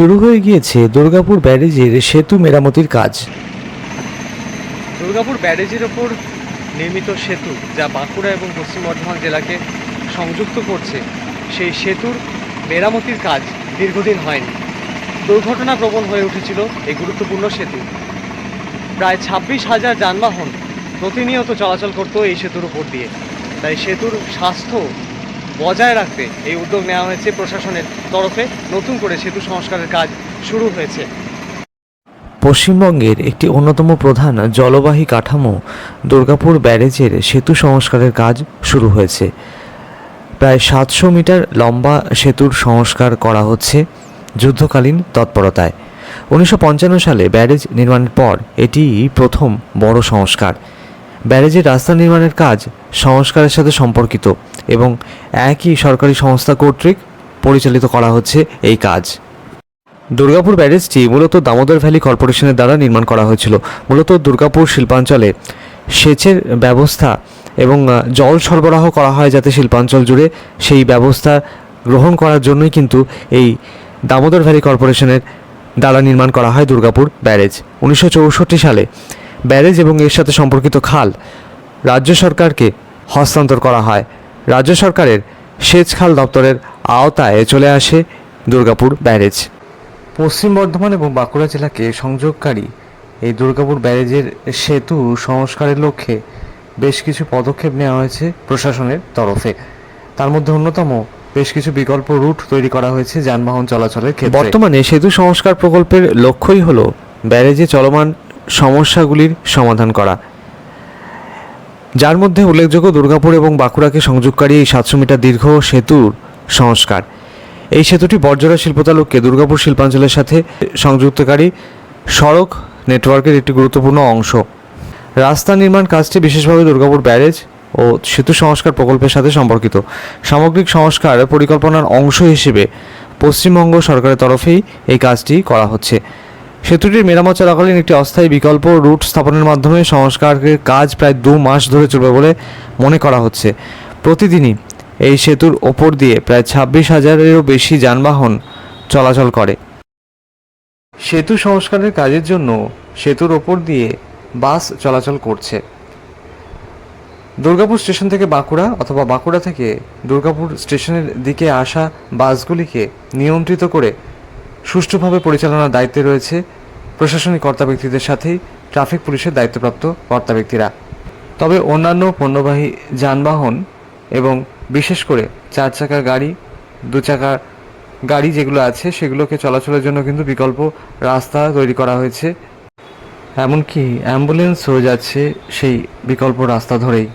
শুরু হয়ে গিয়েছে দুর্গাপুর ব্যারেজের সেতু মেরামতির কাজ। দুর্গাপুর ব্যারেজের ওপর নির্মিত সেতু, যা বাঁকুড়া এবং পশ্চিম বর্ধমান জেলাকে সংযুক্ত করছে, সেই সেতুর মেরামতির কাজ দীর্ঘদিন হয়নি। দুর্ঘটনা প্রবণ হয়ে উঠেছিল এই গুরুত্বপূর্ণ সেতু। প্রায় ছাব্বিশ হাজার যানবাহন প্রতিনিয়ত চলাচল করতো এই সেতুর উপর দিয়ে। তাই সেতুর স্বাস্থ্য বজায় রাখতে এই উদ্যোগ নেওয়া হয়েছে প্রশাসনের তরফে। নতুন করে সেতু সংস্কারের কাজ শুরু হয়েছে। পশ্চিমবঙ্গের একটি অন্যতম প্রধান জলবাহী কাঠামো দুর্গাপুর ব্যারেজের সেতু সংস্কারের কাজ শুরু হয়েছে। প্রায় সাতশো মিটার লম্বা সেতুর সংস্কার করা হচ্ছে যুদ্ধকালীন তৎপরতায়। উনিশশো পঞ্চান্ন সালে ব্যারেজ নির্মাণের পর এটি প্রথম বড় সংস্কার। ব্যারেজের রাস্তা নির্মাণের কাজ সংস্কারের সাথে সম্পর্কিত এবং একই সরকারি সংস্থা কর্তৃক পরিচালিত করা হচ্ছে এই কাজ। দুর্গাপুর ব্যারেজটি মূলত দামোদর ভ্যালি কর্পোরেশনের দ্বারা নির্মাণ করা হয়েছিল। মূলত দুর্গাপুর শিল্পাঞ্চলে সেচের ব্যবস্থা এবং জল সরবরাহ করা হয় যাতে শিল্পাঞ্চল জুড়ে সেই ব্যবস্থা গ্রহণ করার জন্যই কিন্তু এই দামোদর ভ্যালি কর্পোরেশনের দ্বারা নির্মাণ করা হয় দুর্গাপুর ব্যারেজ। উনিশশো চৌষট্টি সালে ব্যারেজ এবং এর সাথে সম্পর্কিত খাল রাজ্য সরকারকে হস্তান্তর করা হয়। রাজ্য সরকারের সেচ খাল দপ্তরের আওতায় চলে আসে দুর্গাপুর ব্যারেজ। পশ্চিম বর্ধমান এবং বাঁকুড়া জেলাকে সংযোগকারী এই দুর্গাপুর ব্যারেজের সেতু সংস্কারের লক্ষ্যে বেশ কিছু পদক্ষেপ নেওয়া হয়েছে প্রশাসনের তরফে। তার মধ্যে অন্যতম বেশ কিছু বিকল্প রুট তৈরি করা হয়েছে যানবাহন চলাচলের ক্ষেত্রে। বর্তমানে সেতু সংস্কার প্রকল্পের লক্ষ্যই হলো ব্যারেজে চলমান সমস্যাগুলির সমাধান করা। যার মধ্যে উল্লেখযোগ্য দুর্গাপুর এবং বাঁকুড়াকে সংযোগকারী এই সাতশো মিটার দীর্ঘ সেতুর সংস্কার। এই সেতুটি বর্জরা শিল্পতালুককে দুর্গাপুর শিল্পাঞ্চলের সাথে সংযুক্তকারী সড়ক নেটওয়ার্কের একটি গুরুত্বপূর্ণ অংশ। রাস্তা নির্মাণ কাজটি বিশেষভাবে দুর্গাপুর ব্যারেজ ও সেতু সংস্কার প্রকল্পের সাথে সম্পর্কিত। সামগ্রিক সংস্কার পরিকল্পনার অংশ হিসেবে পশ্চিমবঙ্গ সরকারের তরফেই এই কাজটি করা হচ্ছে। সেতুটির মেরামত চলাকালীন একটি অস্থায়ী বিকল্প রুট স্থাপনের মাধ্যমে সংস্কারের কাজ প্রায় দু মাস ধরে চলবে বলে মনে করা হচ্ছে। প্রতিদিনই এই সেতুর ওপর দিয়ে প্রায় ছাব্বিশ হাজারেরও বেশি যানবাহন চলাচল করে। সেতু সংস্কারের কাজের জন্য সেতুর ওপর দিয়ে বাস চলাচল করছে। দুর্গাপুর স্টেশন থেকে বাঁকুড়া অথবা বাঁকুড়া থেকে দুর্গাপুর স্টেশনের দিকে আসা বাসগুলিকে নিয়ন্ত্রিত করে সুষ্ঠুভাবে পরিচালনার দায়িত্বে রয়েছে প্রশাসনিক কর্তা ব্যক্তিদের সাথেই ট্রাফিক পুলিশের দায়িত্বপ্রাপ্ত কর্তা ব্যক্তিরা। তবে অন্যান্য পণ্যবাহী যানবাহন এবং বিশেষ করে চার চাকার গাড়ি, দু চাকা গাড়ি যেগুলো আছে, সেগুলোকে চলাচলের জন্য কিন্তু বিকল্প রাস্তা তৈরি করা হয়েছে। এমনকি অ্যাম্বুলেন্সও যাচ্ছে সেই বিকল্প রাস্তা ধরেই।